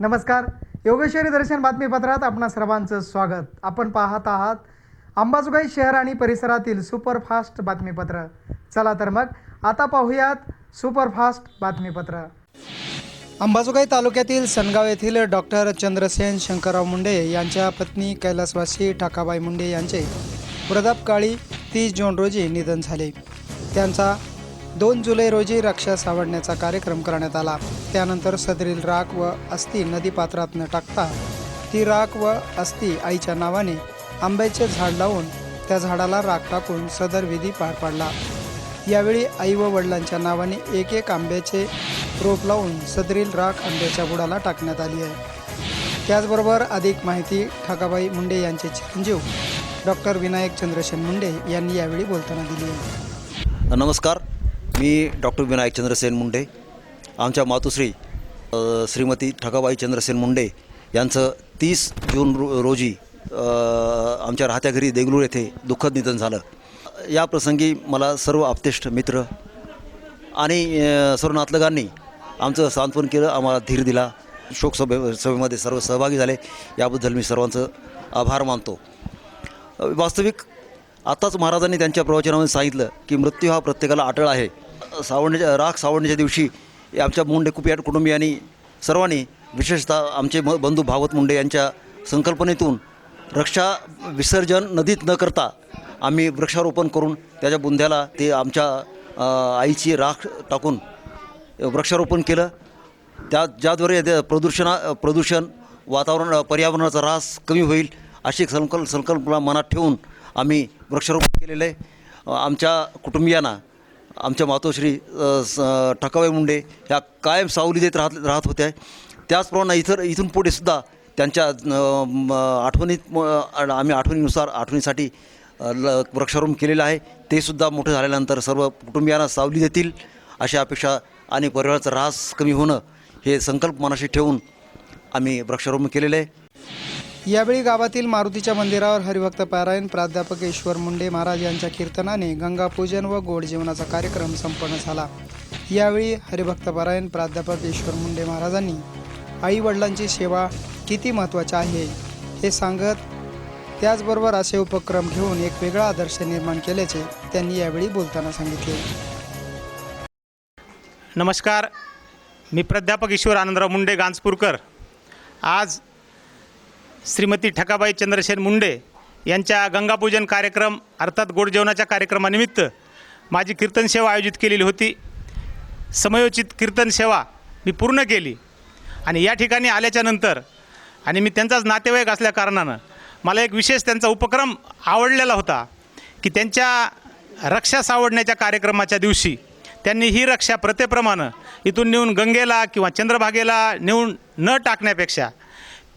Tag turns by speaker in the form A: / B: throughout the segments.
A: नमस्कार. योगेश्वरी दर्शन बातमीपत्रात आपणा सर्वांचं स्वागत. आपण पाहत आहात अंबाजोगाई शहर आणि परिसरातील सुपरफास्ट बातमीपत्र. चला तर मग आता पाहूयात सुपरफास्ट बातमीपत्र. अंबाजोगाई तालुक्यातील सनगाव येथील डॉक्टर चंद्रसेन शंकरराव मुंडे यांच्या पत्नी कैलासवासी ठाकाबाई मुंडे यांचे वृद्धापकाळी तीस जून रोजी निधन झाले. त्यांचा दोन जुलै रोजी रक्षा सावडण्याचा कार्यक्रम करण्यात आला. त्यानंतर सदरील राख व अस्थी नदीपात्रात न टाकता. ती राख व अस्थी आईच्या नावाने आंब्याचे झाड लावून त्या झाडाला राख टाकून सदर विधी पार पाडला. यावेळी आई व वडिलांच्या नावाने एक एक आंब्याचे रोप लावून सदरील राख आंब्याच्या बुडाला टाकण्यात आली आहे. त्याचबरोबर अधिक माहिती ठाकाबाई मुंडे यांचे चिरंजीव डॉक्टर विनायक चंद्रसेन मुंडे यांनी यावेळी बोलताना दिली आहे.
B: नमस्कार. मी डॉक्टर विनायक चंद्रसेन मुंडे आमच्या मातोश्री श्रीमती ठकाबाई चंद्रसेन मुंडे यांचं तीस जून रो रोजी आमच्या राहत्या घरी देगलूर येथे दुःखद निधन झालं. या प्रसंगी मला सर्व आप्तेष्ट मित्र आणि सर्व नातलगांनी आमचं सांत्वन केलं आम्हाला धीर दिला. शोकसभे सभेमध्ये सर्व सहभागी झाले. याबद्दल मी सर्वांचं आभार मानतो. वास्तविक आत्ताच महाराजांनी त्यांच्या प्रवचनामध्ये सांगितलं की मृत्यू हा प्रत्येकाला अटळ आहे. सावडण्याच्या राख सावडण्याच्या दिवशी आमच्या मुंडे कुपियाट कुटुंबियांनी सर्वांनी विशेषतः आमचे म बंधू भागवत मुंडे यांच्या संकल्पनेतून रक्षा विसर्जन नदीत न करता आम्ही वृक्षारोपण करून त्याच्या बुंध्याला ते आमच्या आईची राख टाकून वृक्षारोपण केलं. त्या ज्याद्वारे प्रदूषणा प्रदूषण वातावरण पर्यावरणाचा ऱ्हास कमी होईल अशी संकल्प संकल्पना मनात ठेवून आम्ही वृक्षारोपण केलेलं आहे. आमच्या कुटुंबियांना आमच्या मातोश्री स- ठकाबाई मुंडे ह्या कायम सावली देत राहत राहत होत्या. त्याचप्रमाणे इतर इथून पुढे सुद्धा त्यांच्या म, आठवणीत आम्ही आठवणीनुसार आठवणीसाठी ल वृक्षारोपण केलेलं आहे. ते सुद्धा मोठं झाल्यानंतर सर्व कुटुंबियांना सावली देतील. अशा अपेक्षा आणि परिवाराचा ऱ्हास कमी होणं हे संकल्प मनाशी ठेवून आम्ही वृक्षारोपण केलेलं आहे.
A: यावेळी गावातील मारुतीच्या मंदिरावर हरिभक्त पारायण प्राध्यापक ईश्वर मुंडे महाराज यांच्या कीर्तनाने गंगापूजन व गोड जेवणाचा कार्यक्रम संपन्न झाला. यावेळी हरिभक्त पारायण प्राध्यापक ईश्वर मुंडे महाराजांनी आई वडिलांची सेवा किती महत्त्वाची आहे हे सांगत त्याचबरोबर असे उपक्रम घेऊन एक वेगळा आदर्श निर्माण केल्याचे त्यांनी यावेळी बोलताना सांगितले.
C: नमस्कार. मी प्राध्यापक ईश्वर आनंदराव मुंडे गांजपूरकर. आज श्रीमती ठकाबाई चंद्रसेन मुंडे यांच्या गंगापूजन कार्यक्रम अर्थात गोड जेवणाच्या कार्यक्रमानिमित्त माझी कीर्तन सेवा आयोजित केलेली होती. समयोचित कीर्तन सेवा मी पूर्ण केली. आणि या ठिकाणी आल्याच्यानंतर आणि मी त्यांचाच नातेवाईक असल्या कारणानं मला एक विशेष त्यांचा उपक्रम आवडलेला होता की त्यांच्या रक्षा सावडण्याच्या कार्यक्रमाच्या दिवशी त्यांनी ही रक्षा प्रथेप्रमाणे इथून नेऊन गंगेला किंवा चंद्रभागेला नेऊन न टाकण्यापेक्षा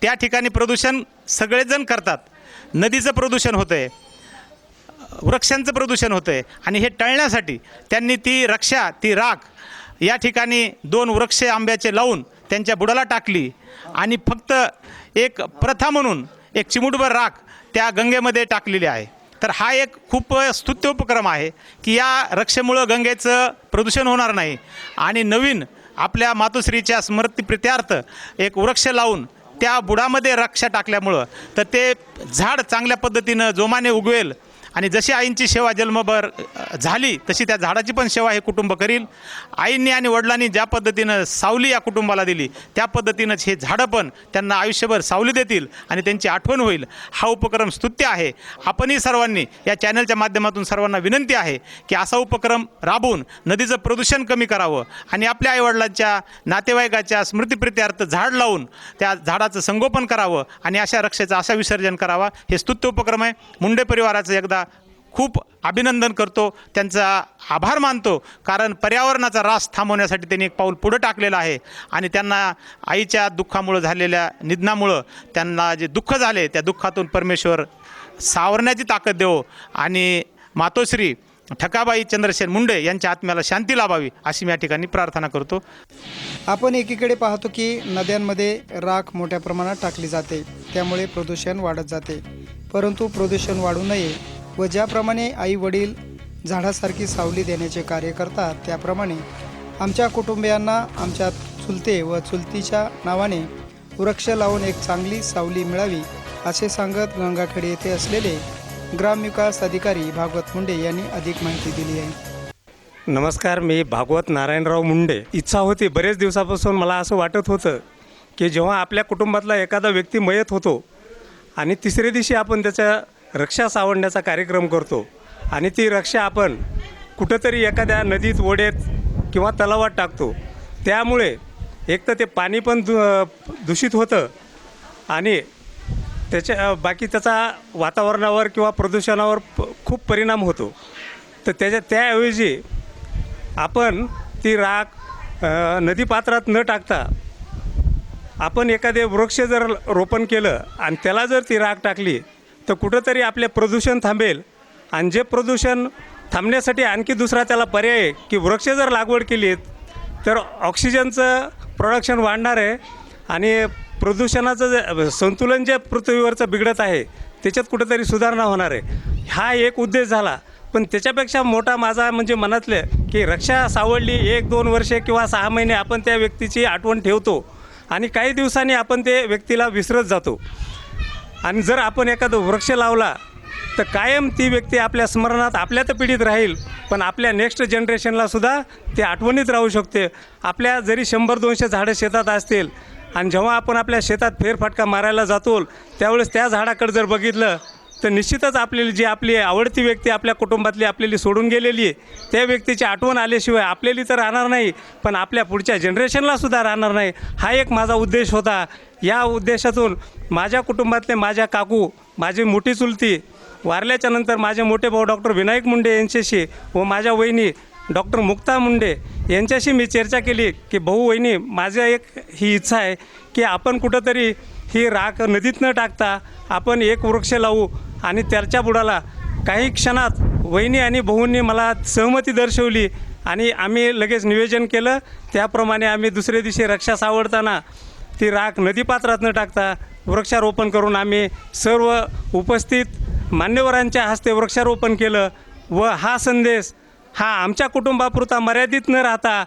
C: त्या ठिकाणी प्रदूषण सगळेजण करतात. नदीचं प्रदूषण होतं आहे वृक्षांचं प्रदूषण होतं आहे आणि हे टळण्यासाठी त्यांनी ती रक्षा ती राख या ठिकाणी दोन वृक्ष आंब्याचे लावून त्यांच्या बुडाला टाकली आणि फक्त एक प्रथा म्हणून एक चिमुटभर राख त्या गंगेमध्ये टाकलेली आहे. तर हा एक खूप स्तुत्य उपक्रम आहे की या रक्षेमुळं गंगेचं प्रदूषण होणार नाही आणि नवीन आपल्या मातोश्रीच्या स्मृतीप्रित्यार्थ एक वृक्ष लावून त्या बुडामध्ये रक्षा टाकल्यामुळं. तर ते झाड चांगल्या पद्धतीनं जोमाने उगवेल. आणि जशी आईंची सेवा जन्मभर झाली तशी त्या झाडाची पण सेवा हे कुटुंब करील. आईंनी आणि वडिलांनी ज्या पद्धतीनं सावली या कुटुंबाला दिली त्या पद्धतीनंच हे झाडं पण त्यांना आयुष्यभर सावली देतील आणि त्यांची आठवण होईल. हा उपक्रम स्तुत्य आहे. आपणही सर्वांनी या चॅनलच्या माध्यमातून सर्वांना विनंती आहे की असा उपक्रम राबवून नदीचं प्रदूषण कमी करावं आणि आपल्या आईवडिलांच्या नातेवाईकाच्या स्मृतीप्रित्यार्थ झाड लावून त्या झाडाचं संगोपन करावं आणि अशा रक्षेचं असा विसर्जन करावा. हे स्तुत्य उपक्रम आहे. मुंडे परिवाराचं एकदा खूप अभिनंदन करतो. त्यांचा आभार मानतो. कारण पर्यावरणाचा रास थांबवण्यासाठी त्यांनी एक पाऊल पुढं टाकलेलं आहे. आणि त्यांना आईच्या दुःखामुळं झालेल्या निधनामुळं त्यांना जे दुःख झाले त्या दुःखातून परमेश्वर सावरण्याची ताकद देवो. आणि मातोश्री ठकाबाई चंद्रसेन मुंडे यांच्या आत्म्याला शांती लाभावी अशी मी या ठिकाणी प्रार्थना करतो.
A: आपण एकीकडे पाहतो की नद्यांमध्ये राख मोठ्या प्रमाणात टाकली जाते. त्यामुळे प्रदूषण वाढत जाते. परंतु प्रदूषण वाढू नये व ज्याप्रमाणे आई वडील झाडासारखी सावली देण्याचे कार्य करतात त्याप्रमाणे आमच्या कुटुंबियांना आमच्या चुलते व चुलतीच्या नावाने वृक्ष लावून एक चांगली सावली मिळावी असे सांगत गंगाखेड येथे असलेले ग्रामविकास अधिकारी भागवत मुंडे यांनी अधिक माहिती दिली आहे.
D: नमस्कार मी भागवत नारायणराव मुंडे. इच्छा होती बरेच दिवसापासून मला असं वाटत होतं की जेव्हा आपल्या कुटुंबातला एखादा व्यक्ती मयत होतो आणि तिसऱ्या दिवशी आपण त्याच्या रक्षा सावडण्याचा कार्यक्रम करतो. आणि ती रक्षा आपण कुठंतरी एखाद्या नदीत ओढेत किंवा तलावात टाकतो. त्यामुळे एक तर ते पाणी पण दू दूषित होतं आणि त्याच्या बाकी त्याचा वातावरणावर किंवा प्रदूषणावर प खूप परिणाम होतो. तर त्याच्या त्याऐवजी आपण ती राख नदीपात्रात न टाकता आपण एखादे वृक्ष जर रोपण केलं आणि त्याला जर ती राख टाकली तर कुठंतरी आपले प्रदूषण थांबेल. आणि जे प्रदूषण थांबण्यासाठी आणखी दुसरा त्याला पर्याय आहे की वृक्ष जर लागवड केली तर ऑक्सिजनचं प्रोडक्शन वाढणार आहे आणि प्रदूषणाचं जे संतुलन जे पृथ्वीवरचं बिघडत आहे त्याच्यात कुठंतरी सुधारणा होणार आहे. हा एक उद्देश झाला. पण त्याच्यापेक्षा मोठा माझा म्हणजे मनातलं की रक्षा सावडली एक दोन वर्षे किंवा सहा महिने आपण त्या व्यक्तीची आठवण ठेवतो आणि काही दिवसांनी आपण ते व्यक्तीला विसरत जातो. आणि जर आपण एखादा वृक्ष लावला तर कायम ती व्यक्ती आपल्या स्मरणात आपल्या तर पिढीत राहील पण आपल्या नेक्स्ट जनरेशनलासुद्धा ते आठवणीत राहू शकते. आपल्या जरी शंभर दोनशे झाडं शेतात असतील आणि जेव्हा आपण आपल्या शेतात फेरफटका मारायला जातो त्यावेळेस त्या झाडाकडे जर बघितलं तर निश्चितच आपल्याला जी आपली आवडती व्यक्ती आपल्या कुटुंबातली आपल्याली सोडून गेलेली आहे त्या व्यक्तीची आठवण आल्याशिवाय आपल्याली तर राहणार नाही पण आपल्या पुढच्या जनरेशनलासुद्धा राहणार नाही. हा एक माझा उद्देश होता. या उद्देशातून माझ्या कुटुंबातले माझ्या काकू माझी मोठी चुलती वारल्याच्या नंतर माझे मोठे भाऊ डॉक्टर विनायक मुंडे यांच्याशी व माझ्या वहिनी डॉक्टर मुक्ता मुंडे यांच्याशी मी चर्चा केली की भाऊ वहिनी माझं एक ही इच्छा आहे की आपण कुठंतरी ही राख नदीत न टाकता आपण एक वृक्ष लावू आणि त्याच्या बुडाला काही क्षणात वहिनी आणि भाऊंनी मला सहमती दर्शवली आणि आम्ही लगेच नियोजन केलं. त्याप्रमाणे आम्ही दुसऱ्या दिवशी रक्षा सावरताना ती राख नदीपात्रात न टाकता वृक्षारोपण करून आम्ही सर्व उपस्थित मान्यवरांच्या हस्ते वृक्षारोपण केलं व हा संदेश हा आमच्या कुटुंबापुरता मर्यादित न राहता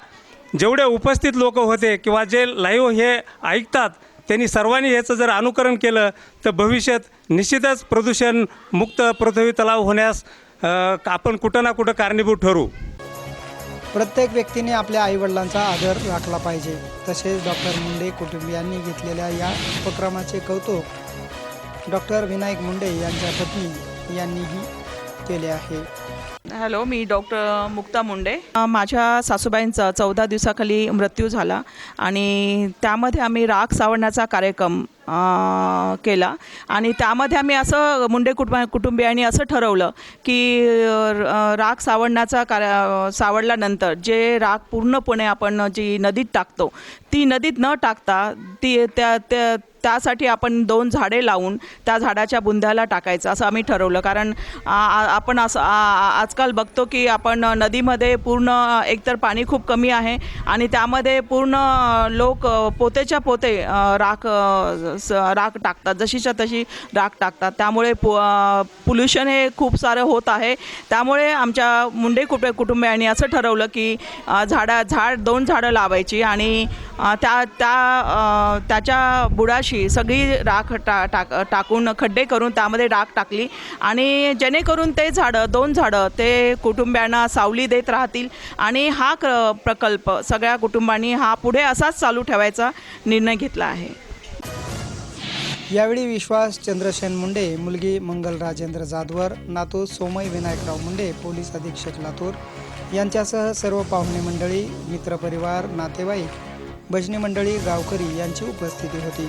D: जेवढे उपस्थित लोक होते किंवा जे लाईव्ह हे ऐकतात त्यांनी सर्वांनी याचं जर अनुकरण केलं तर भविष्यात निश्चितच प्रदूषण मुक्त पृथ्वी तलाव होण्यास आपण कुठं ना कुठं कारणीभूत ठरू.
A: प्रत्येक व्यक्तीने आपल्या आईवडिलांचा आदर राखला पाहिजे तसेच डॉक्टर मुंडे कुटुंबियांनी घेतलेल्या या उपक्रमाचे कौतुक डॉक्टर विनायक मुंडे यांच्या पत्नी यांनीही केले आहे.
E: हॅलो मी डॉक्टर मुक्ता मुंडे. माझ्या सासूबाईंचा चौदा दिवसाखाली मृत्यू झाला आणि त्यामध्ये आम्ही राख सावरण्याचा कार्यक्रम केला. आणि त्यामध्ये आम्ही असं मुंडे कुटुंब कुटुंबियांनी असं ठरवलं की राख सावरण्याचा कार्य सावडल्यानंतर जे राख पूर्णपणे आपण जी नदीत टाकतो ती नदीत न टाकता ती त्या त्या त्यासाठी आपण दोन झाडे लावून त्या झाडाच्या बुंध्याला टाकायचं असं आम्ही ठरवलं. कारण आपण असं आजकाल बघतो की आपण नदीमध्ये पूर्ण एकतर पाणी खूप कमी आहे आणि त्यामध्ये पूर्ण लोक पोतेच्या पोते राख स- राख टाकतात. जशीच्या तशी राख टाकतात. त्यामुळे पु पोल्युशन हे खूप सारं होत आहे. त्यामुळे आमच्या मुंडे कुट कुटुंबियांनी असं ठरवलं की झाडा झाड दोन झाडं लावायची आणि त्या त्या त्याच्या बुडाशी सगळी राख टा टाक टाकून खड्डे करून त्यामध्ये राख टाकली. आणि जेणेकरून ते झाडं दोन झाडं ते कुटुंबियांना सावली देत राहतील. आणि हा क प्रकल्प सगळ्या कुटुंबांनी हा पुढे असाच चालू ठेवायचा निर्णय घेतला आहे.
A: यावेळी विश्वास चंद्रसेन मुंडे मुलगी मंगल राजेंद्र जाधवर नातू सोमय विनायकराव मुंडे पोलीस अधीक्षक लातूर यांच्यासह सर्व पाहुणे मंडळी मित्रपरिवार नातेवाईक भजनी मंडळी गावकरी यांची उपस्थिती होती.